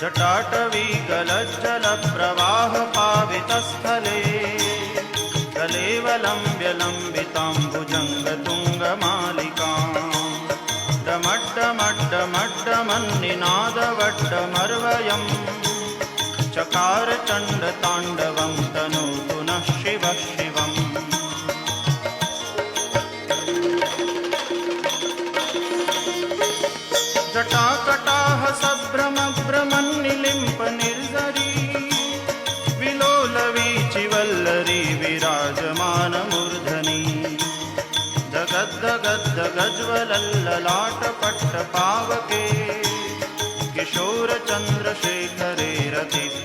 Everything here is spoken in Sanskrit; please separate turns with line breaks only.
जटाटवीगलज्जलप्रवाहपावितस्थले। कलेवलम्ब्यलम्बिताम्बुजङ्गतुङ्गमालिकाम् डमड्डमड्डमड्डमन्निनादवड्डमर्वयम् चकारचण्डताण्डवं तनोतु नः शिवः शिवम्। जटाकटाः सम्भ्रमभ्रमन्निलिम्प विलोलवीचिवल्लरी विराजमानमूर्धनि। जगद्दगद्दगज्वलल्ललाटपट्टपावके किशोरचन्द्रशेखरे रतिः